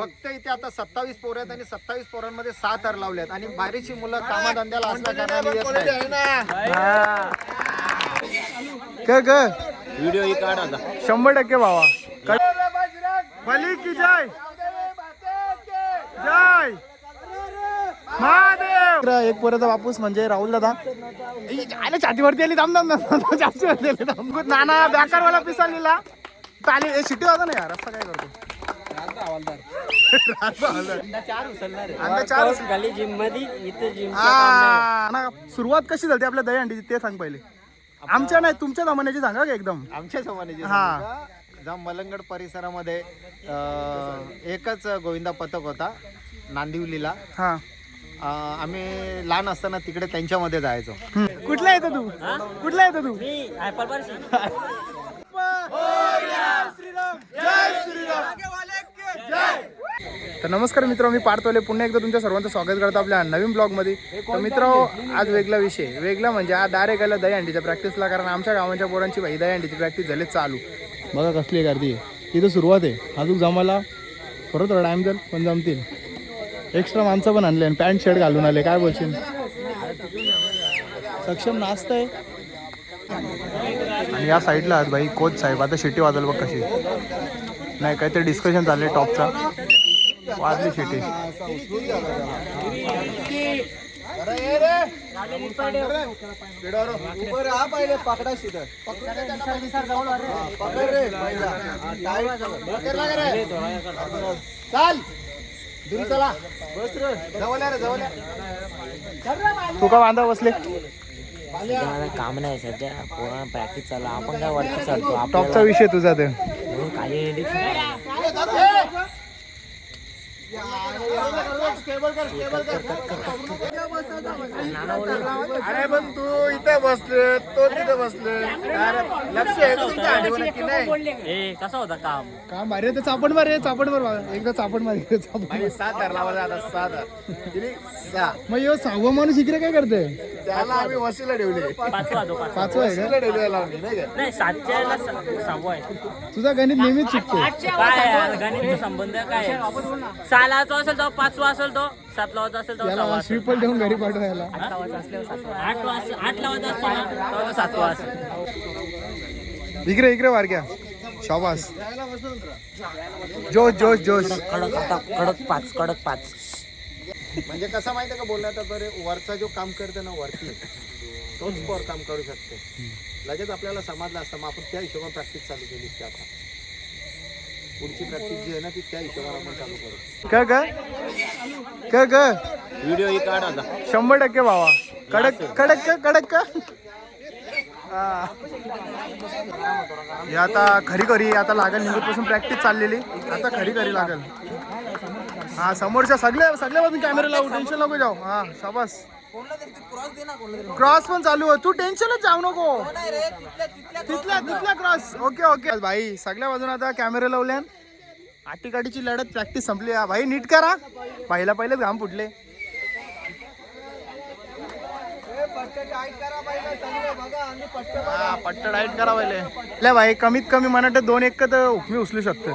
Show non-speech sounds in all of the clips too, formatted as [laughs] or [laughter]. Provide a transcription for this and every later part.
फक्त इथे आता सत्तावीस पोरं आहेत आणि सत्तावीस पोरांमध्ये सहा थर लावलेत आणि बाहेरची मुलं कामाधंद्याला असल्या कारणाने येत नाही. क ग व्हिडिओ ही काढ आता. शंभर टक्के भावा. बली की जय. जय. महादेव. एक पोराचा बापूस म्हणजे राहुल दादा. आले छातीवरती आली थांब थांब थांब छातीवरती आली थांब नाना बेकारवाला पिसालीला चालेल ए शिट्टी वाजा ना यार रस्ता काय करतो. अंडा चार उचल- खाली जिममध्ये? इथे जिम हा, ना सुरुवात कशी झाली आपल्या दहीहंडीची ते सांग पहिले. आमच्या नाही तुमच्या जमान्याची सांगा का एकदम? आमच्या जमान्याची हा. सांगू का? ज्या मलंगड परिसरामध्ये अं, एकच गोविंदा पथक होता नांदिवलीला. हा. अं, आम्ही लहान असताना तिकडे त्यांच्यामध्ये जायचो. कुठला येतो तू? कुठला येतो तू? मी तर नमस्कार मित्र मी पार्थवले पुन्हा एकदा तुमच्या सर्वांचं स्वागत करतो आपल्या नवीन ब्लॉगमध्ये. तर मित्र आज वेगळा विषय वेगळा म्हणजे आज डायरेक्ट आला दहीहंडीच्या प्रॅक्टिसला कारण आमच्या गावाच्या पोरांची भाई दहीहंडीची प्रॅक्टिस झाली चालू. बघा कसली गर्दी आहे. इथं सुरुवात आहे. अजून जमाला परत थोडा टाईम जाईल पण जमतील. एक्स्ट्रा माणसं पण आणले आणि पॅन्ट शर्ट घालून आले. काय बोलशील? सक्षम नाचत आहे आणि या साईडला आज भाई कोच साहेब. आता शिट्टी वाजल बघ कशी. नाही काहीतरी डिस्कशन चाललंय टॉपचा. वाजली शिटी. चाल. दूर चला. जवळ या रे, जवळ या. तू का बांधा बसले? काम नाही सध्या. पोरा प्रॅक्टिस चालू आपण काय वरती चालतो टॉपचा विषय तुझा ते. खाली अरे पण तू इथे बसले तो तिथे बसले. लक्ष आहे का तुमच्या आठवणीत की नाही? ए कसा होता काम? का मारे ते चापड मारे चापड मार. एकदा चापड मारे मार. सात धरला माझा आता सात? सहा. मग यो सहावं माणूस इकडे काय करते? त्याला आम्ही वशीला ठेवले. पाचवा तो पाचवा. पाचवं आहे का? ठेवले त्याला आम्ही, नाही का? नाही सातच्या याला स- सहावा आहे. तुझा गणित नेहमीच चुकतो. काय यार? गणितचा संबंध काय आहे? सहालाचा असेल तो पाचवा असेल तो सातला वाजता असेल तो त्याला सहावा श्रीफल ठेवून घरी पाठवायला. आठ वाजता आठ वाजता. असतो ना? तेव्हा तो सातवा असेल. इकडे इकडे वारक्या शाबास. जोश जोश जोश. कडक आता कडक पाच कडक पाच. म्हणजे कसं माहितीये का बोलण्यात बरे वरचा जो काम करते ना वरती तोच पोर काम करू शकते. लगेच आपल्याला समजलं असतं मग आपण त्या हिशोबाने प्रॅक्टिस चालू केली असते आता. पुढची प्रॅक्टिस जी आहे ना ती त्या हिशोबाने आपण चालू करू. क ग क ग व्हिडिओ ही काढ आता. शंभर टक्के भावा. कडक कडक का कडक का हा. हे आता खरी खरी आता लागेल निघतपासून प्रॅक्टिस चाललेली. आता खरी खरी लागेल. हा समोरच्या सगळ्या सगळ्या बाजून कॅमेरा लावू टेन्शन नको जाऊ. हा शाबास. क्रॉस पण चालू आहे तू टेन्शनच जाऊ नको. तिथल्या तिथल्या क्रॉस ओके ओके भाई सगळ्या बाजून आता कॅमेरा लावल्यान. आटीकाटीची लढत प्रॅक्टिस संपली. हा, भाई नीट करा. पहिला पहिलेच घाम फुटले. हा, पट्ट डाईट करा पहिले ले भाई कमीत कमी मनाट दोन एक तर मी उचलू शकतो.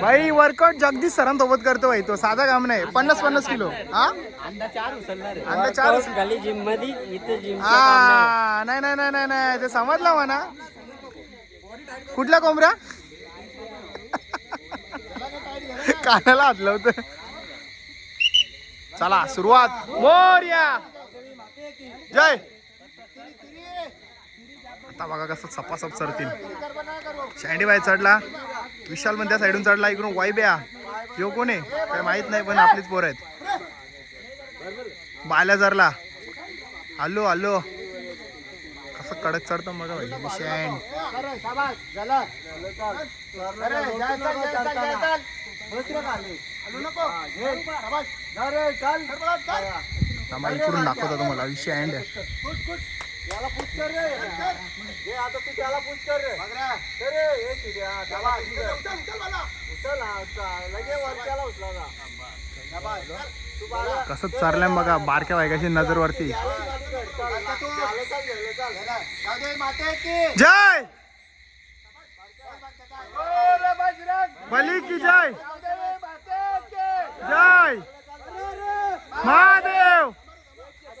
भाई वर्कआउट जगदीश सरांसोबत करतो भाई तो. साधा काम नाही. पन्नास पन्नास किलो. हा? अंडा चार उचलणार अंडा चार उचल- खाली जिममध्ये इथे जिम हा नाही. नाही नाही नाही नाही ते समजलं म्हणा कुठल्या कोंबऱ्या कानाला हातलं होतं चला सुरुवात. मोर्या! जय! आता बघा कसं सपासप सरतील शँडी बाई चढला. विशाल पण त्या साईडून चढला. इकडून वाईब्या यो कोण आहे? काय माहीत नाही पण आपलीच पोर आहेत. बाल्या जरला. हल्लो हल्लो कसं कडक चढतं बघा भाई. शँड थांबा इकडून दाखवतो तुम्हाला विषय अँड कसं चारलंय बघा बारक्या बायकाची नजर वरती जय! बली की. जय! महादेव!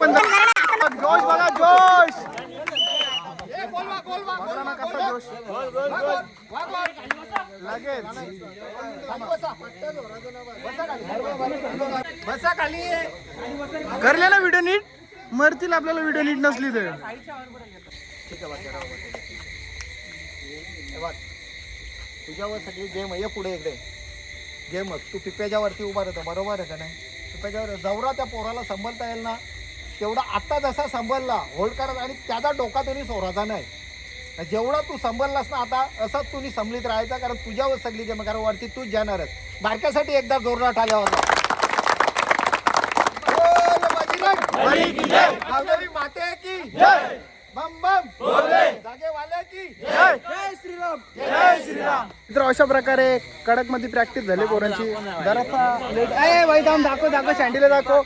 पण जोश बघा जोश! कसा जोश लगेच बसा खाली. करले ना व्हिडिओ नीट? मरतील आपल्याला व्हिडिओ नीट नसली तर. तुझ्यावर सगळी गेम आहे ये पुढे एकदा गेम तू पिप्याच्या वरती उभा राहतो बरोबर आहे का नाही? पिप्याच्यावर जवरा त्या पोराला संभलता येईल ना? तेवढा आता जसा संभलला होल्ड करत आणि त्याचा डोका तुम्ही सोडायचा नाही. जेवढा तू संभललास ना आता असंच तुम्ही संभलीत राहायचा कारण तुझ्यावर सगळी गेम. कारण वरती तूच जाणारच बारक्यासाठी एकदा जोरदार आल्या होता माते की बम बम। जागे वाले की तर अशा प्रकारे कडकमध्ये प्रॅक्टिस झाली पोरांची. जरासा लेट ए बाई थांब दाखव दाखव सँडीला दाखव.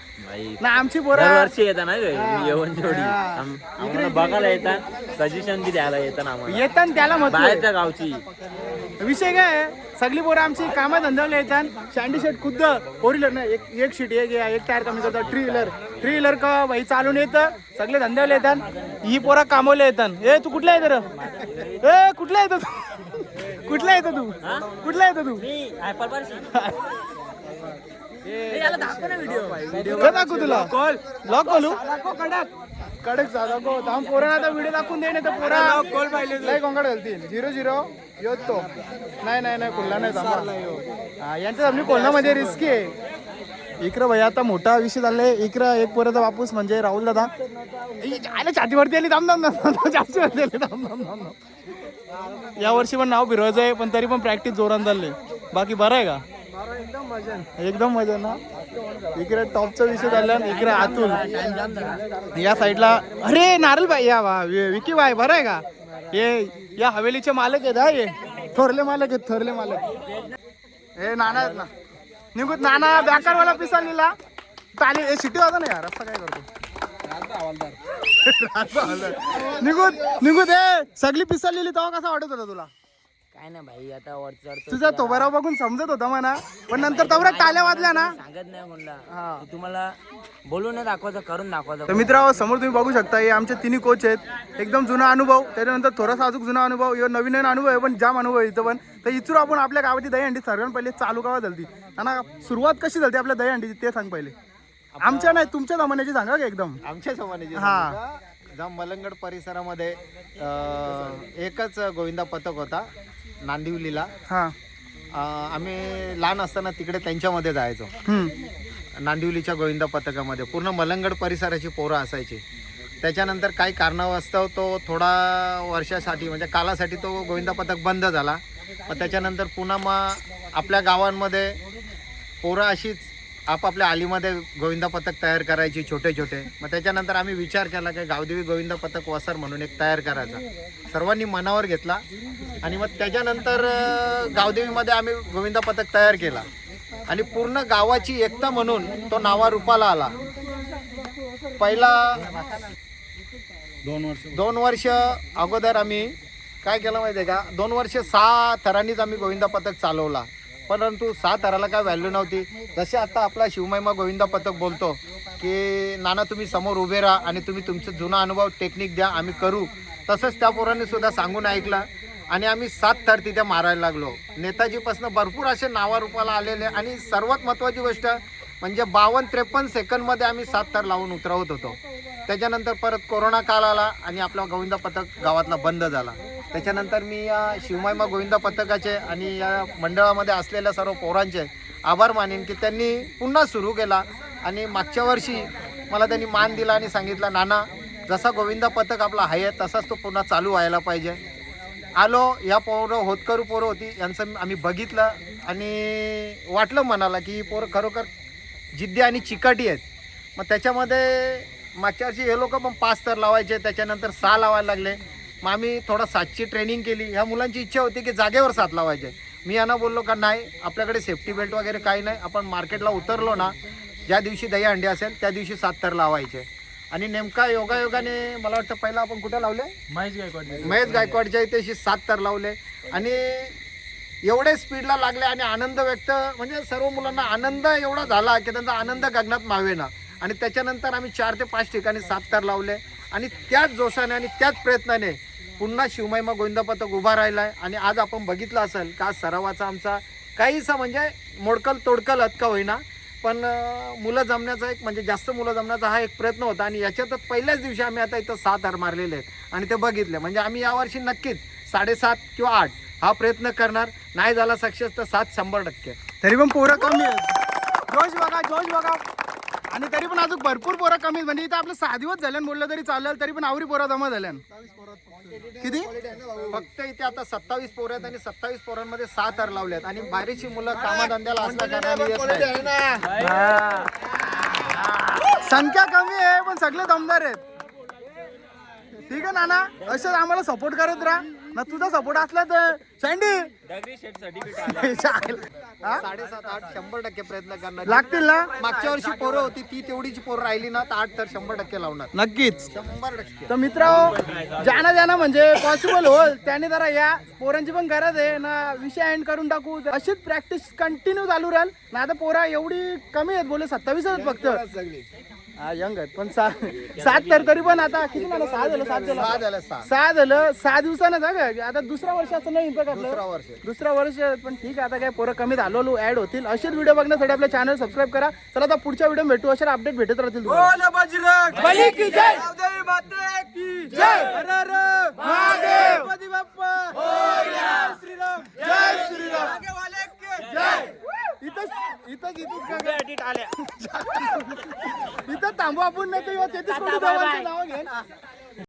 ना आमची पोरं दरवर्षी येतात ना रे येऊन हा. आम- आम्हाला बघायला येतात सजेशन बी द्यायला येतात आम्हाला. येतात त्याला मत बाहेरच्या गावची. विषय काय आहे? सगळी पोरं आमची कामात धंद्याला येतात शँडी शेट खुद्द फोर व्हीलर ना एक एक शीट एक एक टायर कमी करतात थ्री व्हीलर थ्री व्हीलर का भाई चालून येतं सगळे धंद्याला येतात. ही पोरं कामवले येतात. ए तू कुठला येतं रे? ए कुठला येतं तू? कुठला येतं तू? कुठला येतं तू? व्हिडिओ दाखवू तुला. कॉल लॉक खोलू? कडक कडक जा दाखव थांब पोरांना आता व्हिडिओ दाखवून दे नाही तर पोरा कॉल पाहिले लय कोंकड घालतील. झिरो झिरो योच तो. नाही नाही नाही खोलला नाही थांबा. हा, यांच्या आपली कोल्हामध्ये रिस्की आहे. इकडं भैया आता मोठा विषय झालाय इकडं एक पोराचा बापूस म्हणजे राहुल दादा. आले छातीवरती आली थांब थांब छातीवरती आली थांब थांब. या वर्षी पण नाव फिरवायचं आहे पण तरी पण प्रॅक्टिस जोरान चालले बाकी बरं आहे का? एकदम मजा ना? इकडे टॉपचा विषय झाला इकडे आतून. या साईडला अरे नारल बाई या वा विकी भाई बरं आहे का? हे या हवेलीचे मालक आहेत हा हे. थोरले मालक आहेत थोरले मालक. हे नाना आहेत ना. निघूत नाना बॅकरवाला पिसा लिहिला. चालेल हे सिटी होता ना यार काय करतो? [laughs] निघूत निघूत ए सगळी पिसा लिहिली तेव्हा कसा वाटत होता तुला? काय ना भाई आता वर चढतो तुझा तो बराव बघून समजत होता म्हणा. पण नंतर तेवढ्या टाल्या वाजल्या ना. सांगत नाही म्हणला. हा. तुम्हाला बोलून दाखवायचं करून दाखवायचं. तर मित्रांनो समोर तुम्ही बघू शकता हे आमचे तिन्ही कोच आहेत. एकदम जुना अनुभव. त्याच्यानंतर थोडासा अजून जुना अनुभव. ह्यो नवीन नवीन अनुभव आहे पण जाम अनुभव इथं पण. तर इथून आपण आपल्या गावाची दहीहंडी सर्वात पहिले चालू केव्हा झाली आणि सुरुवात कशी झाली आपल्या दहीहंडीची? ते सांग पहिले. आमच्या नाही तुमच्या जमान्याची सांगा का एकदम. आमच्या समानाची हा. मलंगड परिसरामध्ये एकच गोविंदा पथक होता. नांदिवलीला. हा. अं, आम्ही लहान असताना तिकडे त्यांच्यामध्ये जायचो. हम्म. नांदिवलीच्या गोविंदा पथकामध्ये. पूर्ण मलंगड परिसराची पोरं असायची. त्याच्यानंतर काही कारणास्तव तो थोडा वर्षासाठी म्हणजे कालासाठी तो गोविंदा पथक बंद झाला. मग त्याच्यानंतर पुन्हा मग आपल्या गावांमध्ये पोरं अशीच आपापल्या आलीमध्ये गोविंदा पथक तयार करायची छोटे छोटे. मग त्याच्यानंतर आम्ही विचार केला की गावदेवी गोविंदा पथक वसर म्हणून एक तयार करायचा. सर्वांनी मनावर घेतला. आणि मग त्याच्यानंतर गावदेवीमध्ये आम्ही गोविंदा पथक तयार केला. आणि पूर्ण गावाची एकता म्हणून तो नावारूपाला आला. पहिला दोन वर्ष. दोन वर्ष अगोदर आम्ही काय केलं माहिती आहे का? दोन वर्ष सहा थरांनीच आम्ही गोविंदा पथक चालवला. परंतु सात थराला काय व्हॅल्यू नव्हती. जसे आता आपला शिवमहिमा गोविंदा पथक बोलतो की नाना तुम्ही समोर उभे राहा आणि तुम्ही तुमचं जुना अनुभव टेक्निक द्या आम्ही करू. तसंच त्या पोरांनी सुद्धा सांगून ऐकलं. आणि आम्ही सात थर तिथे मारायला लागलो. नेताजीपासून भरपूर असे नावारूपाला आलेले. आणि सर्वात महत्त्वाची गोष्ट म्हणजे बावन्न त्रेपन्न सेकंदमध्ये आम्ही सात थर लावून उतरवत होतो. त्याच्यानंतर परत कोरोना काळ आला आणि आपला गोविंदा पथक गावातला बंद झाला. त्याच्यानंतर मी या शिवमायमा गोविंदा पथकाचे आणि या मंडळामध्ये असलेल्या सर्व पोरांचे आभार मानेन की त्यांनी पुन्हा सुरू केला. आणि मागच्या वर्षी मला त्यांनी मान दिला आणि सांगितलं नाना जसा गोविंदा पथक आपला आहे तसाच तो पुन्हा चालू व्हायला पाहिजे. आलो या पोरं होतकरू पोरं होती यांचं आम्ही बघितलं आणि वाटलं मनाला की ही पोरं खरोखर जिद्दी आणि चिकाटी आहेत. मग त्याच्यामध्ये मागच्या वर्षी हे लोक पण पाच तर लावायचे त्याच्यानंतर सहा लावायला लागले. मग आम्ही थोडा सातची ट्रेनिंग केली. ह्या मुलांची इच्छा होती की जागेवर सात लावायचे. मी यांना बोललो का नाही आपल्याकडे सेफ्टी बेल्ट वगैरे काही नाही. आपण मार्केटला उतरलो ना ज्या दिवशी दही अंडे असेल त्या दिवशी सात तर लावायचे. आणि नेमका योगायोगाने मला वाटतं पहिला आपण कुठे लावले? महेश गायकवाडच्या इथे सात तर लावले. आणि एवढे स्पीडला लागले आणि आनंद व्यक्त म्हणजे सर्व मुलांना आनंद एवढा झाला की त्यांचा आनंद गगनात मावेना. आणि त्याच्यानंतर आम्ही चार ते पाच ठिकाणी सात तर लावले. आणि त्याच जोशाने आणि त्याच प्रयत्नाने पुन्हा शिवमहिमा गोविंद पथक उभा राहिला आहे आणि आज आपण बघितलं असेल का सरावाचा आमचा काहीसा म्हणजे मोडकल तोडकल अतका होईना. पण मुलं जमण्याचा एक म्हणजे जास्त मुलं जमण्याचा हा एक प्रयत्न होता. आणि याच्यातच पहिल्याच दिवशी आम्ही आता इथं सात हार मारलेले आहेत. आणि ते बघितले. म्हणजे आम्ही यावर्षी नक्कीच साडेसात किंवा आठ हा प्रयत्न करणार. नाही झाला सक्सेस तर सात शंभर टक्के. तरी पण पोरं कमी जोश बघा जोश बघा. आणि तरी पण अजून भरपूर पोरं कमी म्हणजे इथं आपलं सहा दिवस झाल्यान बोललं तरी चालेल तरी पण आवरी पोरं जमा झाल्यान. किती? फक्त इथे आता सत्तावीस पोरं आहेत आणि सत्तावीस पोरांमध्ये सात हार लावले आहेत आणि बाहेरची मुलं कामाधंद्याला असल्या कारणाने. संख्या कमी आहे पण सगळे दमदार आहेत. ठीक आहे नाना. असं आम्हाला सपोर्ट करत राहा. ना तुझा सपोर्ट असला तर. सँडी? [laughs] साडेसात आठ शंभर टक्के प्रयत्न करणार. लागतील ना? मागच्या वर्षी पोरं होती ती तेवढीची पोरं राहिली ना तर आठ तर शंभर टक्के लावणार. नक्कीच. शंभर टक्के. तर मित्र ज्याना ज्याना म्हणजे पॉसिबल होल त्याने जरा या पोरांची पण गरज आहे. ना विषय एंड करून टाकू. अशीच प्रॅक्टिस कंटिन्यू चालू राहील. ना आता पोरा एवढी कमी आहेत बोले सत्तावीस आहेत फक्त. हा यंग आहेत. पण सा सात तर तरी पण आता किती झालं? सहा झालं सात झालं. सहा झालं सहा. सहा झालं सहा दिवसानं जा का? आता दुसऱ्या वर्षाचं नाही इम्पॅक्ट दुसरा आपलं वर्ष. दुसरा वर्ष पण ठीक आहे आता काय पोरं कमी हळूहळू ऍड होतील. असेच व्हिडिओ बघण्यासाठी आपल्या चॅनल सबस्क्राईब करा. चला आता पुढच्या व्हिडिओ भेटू. अशा अपडेट भेटत राहतील तुम्हाला. बली की जय! जय हर हर महादेव! गणपती बाप्पा! जय श्रीराम! जय श्रीराम! जय! इथं इथं इथं इथं थांबू आपण नाही तर तेहतीस कोटी नाव घेईन